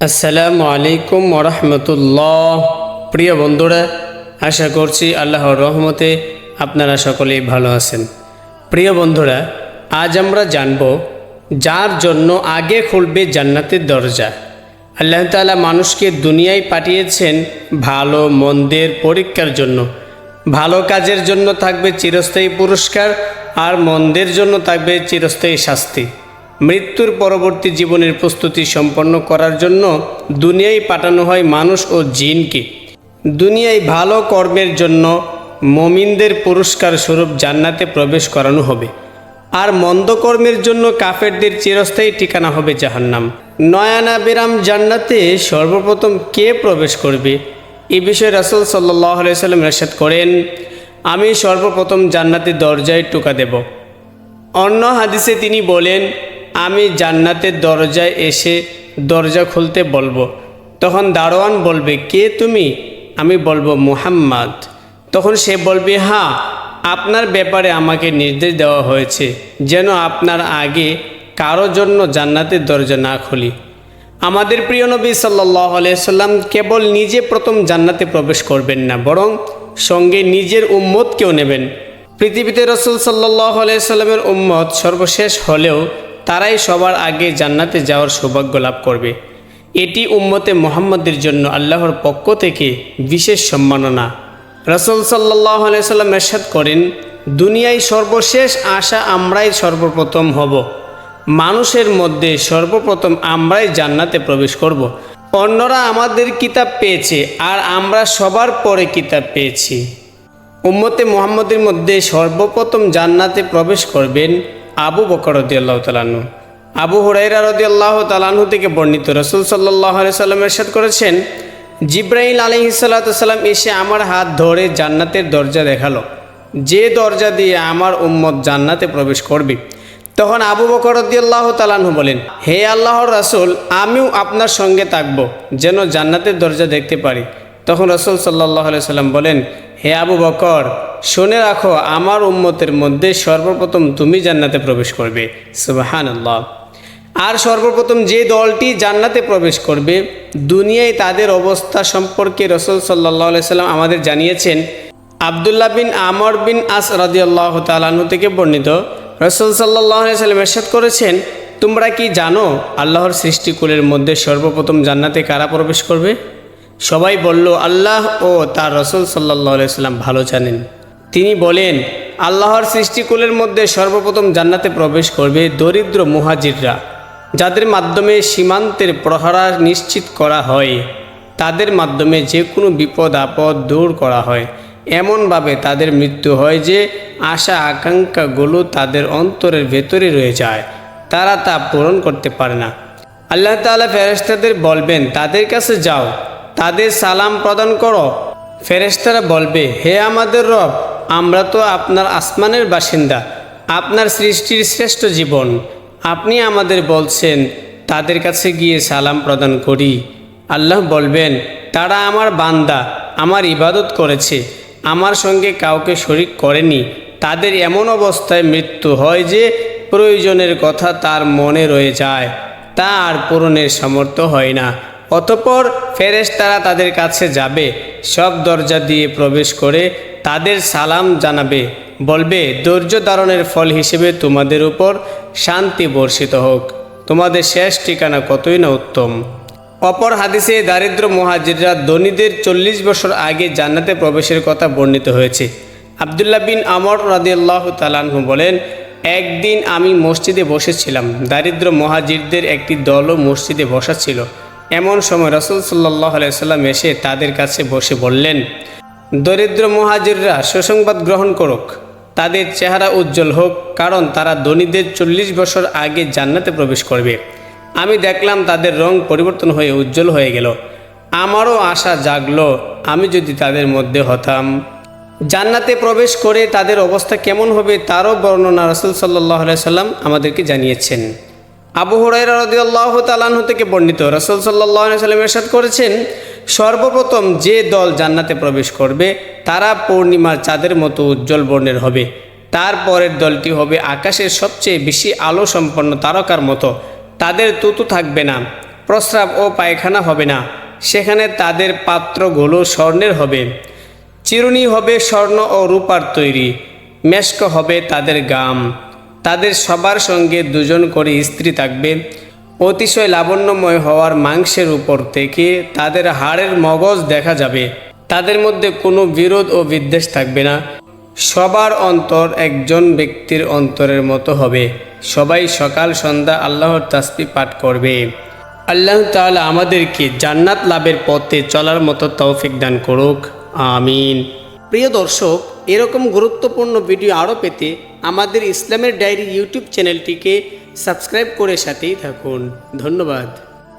আসসালামু আলাইকুম ওরহমতুল্লাহ প্রিয় বন্ধুরা, আশা করছি আল্লাহর রহমতে আপনারা সকলেই ভালো আছেন। প্রিয় বন্ধুরা, আজ আমরা জানব যার জন্য আগে খুলবে জান্নাতের দরজা। আল্লাহ তাআলা মানুষকে দুনিয়ায় পাঠিয়েছেন ভালো, মন্দের পরীক্ষার জন্য। ভালো কাজের জন্য থাকবে চিরস্থায়ী পুরস্কার আর মন্দের জন্য থাকবে চিরস্থায়ী শাস্তি। মৃত্যুর পরবর্তী জীবনের প্রস্তুতি সম্পন্ন করার জন্য দুনিয়ায় পাঠানো হয় মানুষ ও জিনকে। দুনিয়ায় ভালো কর্মের জন্য মমিনদের পুরস্কার স্বরূপ জান্নাতে প্রবেশ করানো হবে। আর মন্দ কর্মের জন্য কাফেরদের চিরস্থায়ী ঠিকানা হবে জাহান্নাম। নয়ানা বিরাম জান্নাতে সর্বপ্রথম কে প্রবেশ করবে? এ বিষয়ে রাসুল সাল্লাহ সাল্লাম রেশাদ করেন, আমি সর্বপ্রথম জান্নাতের দরজায় টোকা দেব। অন্য হাদিসে তিনি বলেন আমি জান্নাতের দরজায় এসে দরজা খুলতে বলব। তখন দারোয়ান বলবে, কে তুমি? আমি বলব, মুহাম্মদ। তখন সে বলবে হ্যাঁ আপনার ব্যাপারে আমাকে নির্দেশ দেওয়া হয়েছে যেন আপনার আগে কারও জন্য জান্নাতের দরজা না খুলি। আমাদের প্রিয় নবী সাল্লাম কেবল নিজে প্রথম জান্নাতে প্রবেশ করবেন না, বরং সঙ্গে নিজের উম্মতকেও নেবেন। পৃথিবীতে রসুল সাল্লাহ সাল্লামের উম্মত সর্বশেষ হলেও তারাই সবার আগে জান্নাতে যাওয়ার সৌভাগ্য লাভ করবে। এটি উম্মতে মোহাম্মদের জন্য আল্লাহর পক্ষ থেকে বিশেষ সম্মাননা। রসুল সাল্লাহ সাল্লাম এরশাদ করেন, দুনিয়ায় সর্বশেষ আশা আমরাই সর্বপ্রথম হব। মানুষের মধ্যে সর্বপ্রথম আমরাই জান্নাতে প্রবেশ করব। অন্যরা আমাদের কিতাব পেয়েছে আর আমরা সবার পরে কিতাব পেয়েছি। উম্মতে মোহাম্মদের মধ্যে সর্বপ্রথম জান্নাতে প্রবেশ করবেন আবু বকর রদিয়াল্লাহ তালানু আবু হুরাইরা রদিয়াল্লাহ তালানহু থেকে বর্ণিত রসুল সাল্লাহ সাল্লাম এরশাদ করেছেন জিব্রাহিল আলহিসাল্লাম এসে আমার হাত ধরে জান্নাতের দরজা দেখাল। যে দরজা দিয়ে আমার উম্মত জান্নাতে প্রবেশ করবে। তখন আবু বকর রদিয়াল্লাহ তালানহু বলেন, হে আল্লাহর রাসুল, আমিও আপনার সঙ্গে থাকব, যেন জান্নাতের দরজা দেখতে পারি। তখন রসুল সাল্লাহ সাল্লাম বলেন, হে আবু বকর শুনে রাখো, আমার উম্মতের মধ্যে সর্বপ্রথম তুমি জান্নাতে প্রবেশ করবে। সুবাহান আল্লাহ আর সর্বপ্রথম যে দলটি জান্নাতে প্রবেশ করবে, দুনিয়ায় তাদের অবস্থা সম্পর্কে রসুল সাল্লাহ সাল্লাম আমাদের জানিয়েছেন। আবদুল্লাহ বিন আমর বিন আস রাজিয়াল্লাহ তালাহু থেকে বর্ণিত, রসুল সাল্লাহ সাল্লাম এরশাদ করেছেন, তোমরা কি জানো আল্লাহর সৃষ্টিকুলের মধ্যে সর্বপ্রথম জান্নাতে কারা প্রবেশ করবে? সবাই বলল, আল্লাহ ও তার রসুল সাল্লাহ সাল্লাম ভালো জানেন। তিনি বলেন, আল্লাহর সৃষ্টিকুলের মধ্যে সর্বপ্রথম জান্নাতে প্রবেশ করবে দরিদ্র মুহাজিররা, যাদের মাধ্যমে সীমান্তের প্রহরা নিশ্চিত করা হয়। তাদের মাধ্যমে যে কোনো বিপদ আপদ দূর করা হয়। এমনভাবে তাদের মৃত্যু হয় যে আশা আকাঙ্ক্ষাগুলো তাদের অন্তরের ভেতরে রয়ে যায়। তারা তা পূরণ করতে পারে না। আল্লাহ তাআলা ফেরেস্তাদের বলবেন, তাদের কাছে যাও। তাদের সালাম প্রদান করো। ফেরেস্তারা বলবে, হে আমাদের রব আমরা তো আপনার আসমানের বাসিন্দা, আপনার সৃষ্টির শ্রেষ্ঠ জীবন। আপনি আমাদের বলছেন, তাদের কাছে গিয়ে সালাম প্রদান করি। আল্লাহ বলবেন, তারা আমার বান্দা, আমার ইবাদত করেছে, আমার সঙ্গে কাউকে শরিক করেনি। তাদের এমন অবস্থায় মৃত্যু হয় যে প্রয়োজনের কথা তার মনে রয়ে যায়, তা আর পূরণের সামর্থ্য হয় না। অতপর ফেরেশ তারা তাদের কাছে যাবে, সব দরজা দিয়ে প্রবেশ করে তাদের সালাম জানাবে। বলবে, ধৈর্য ধারণের ফল হিসেবে তোমাদের উপর শান্তি বর্ষিত হোক। তোমাদের শেষ ঠিকানা কতই না উত্তম? অপর হাদিসে দারিদ্র মহাজিররা ধনীদের চল্লিশ বছর আগে জান্নাতে প্রবেশের কথা বর্ণিত হয়েছে। আবদুল্লাহ বিন আমর রাদিয়াল্লাহ তালাহু বলেন, একদিন আমি মসজিদে বসেছিলাম। দারিদ্র মহাজিরদের একটি দলও মসজিদে বসা ছিল। এমন সময় রসুল সাল্লাহ সাল্লাম এসে তাদের কাছে বসে বললেন দরিদ্র মহাজিররা সুসংবাদ গ্রহণ করুক। তাদের চেহারা উজ্জ্বল হোক, কারণ তারা ধনীদের চল্লিশ বছর আগে জান্নাতে প্রবেশ করবে। আমি দেখলাম তাদের রং পরিবর্তন হয়ে উজ্জ্বল হয়ে গেল। আমারও আশা জাগলো, আমি যদি তাদের মধ্যে হতাম। জান্নাতে প্রবেশ করে তাদের অবস্থা কেমন হবে তারও বর্ণনা রসুল সাল্লাহ সাল্লাম আমাদেরকে জানিয়েছেন। আবু হরাইরা রদিয়াল্লাহ তালাহু থেকে বর্ণিত, রসুল সাল্লাহ সাল্লাম এরশাদ করেছেন সর্বপ্রথম যে দল জান্নাতে প্রবেশ করবে, তারা পূর্ণিমার চাঁদের মতো উজ্জ্বল বর্ণের হবে। তারপরের দলটি হবে আকাশের সবচেয়ে বেশি আলো সম্পন্ন তারকার মতো। তাদের তুতু থাকবে না, প্রস্রাব ও পায়খানা হবে না। সেখানে তাদের পাত্রগুলো স্বর্ণের হবে। চিরুনি হবে স্বর্ণ ও রূপার তৈরি। মেশক হবে তাদের গাম। তাদের সবার সঙ্গে দুজন করে স্ত্রী থাকবে। অতিশয় লাবণ্যময় হওয়ার মাংসের উপর থেকে তাদের হাড়ের মগজ দেখা যাবে। তাদের মধ্যে কোনো বিরোধ ও বিদ্বেষ থাকবে না। সবার অন্তর একজন ব্যক্তির অন্তরের মতো হবে। সবাই সকাল সন্ধ্যা আল্লাহর তাসবি পাঠ করবে। আল্লাহ তাআলা আমাদেরকে জান্নাত লাভের পথে চলার মতো তৌফিক দান করুক। আমিন। প্রিয় দর্শক, এরকম গুরুত্বপূর্ণ ভিডিও আরও পেতে আমাদের ইসলামের ডায়েরি ইউটিউব চ্যানেলটিকে সাবস্ক্রাইব করে সাথেই থাকুন। ধন্যবাদ।